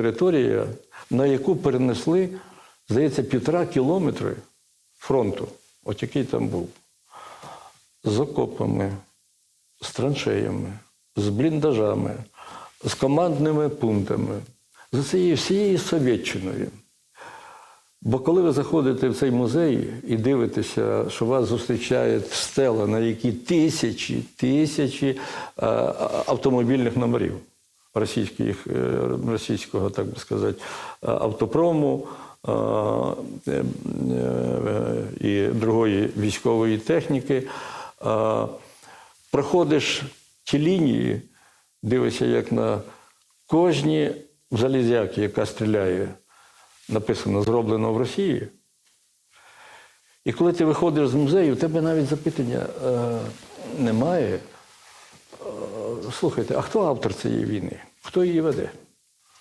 територія, на яку перенесли, здається, півтора кілометри фронту, от який там був, з окопами, з траншеями, з бліндажами, з командними пунктами, з цією всією Совєтчиною. Бо коли ви заходите в цей музей і дивитеся, що вас зустрічає стела, на якій тисячі, тисячі е, автомобільних номерів російських, е, російського, так би сказати, е, автопрому е, і другої військової техніки, проходиш ті лінії, дивишся, як на кожній залізяки, яка стріляє, написано зроблено в Росії. І коли ти виходиш з музею, у тебе навіть запитання немає. Слухайте, а хто автор цієї війни? Хто її веде?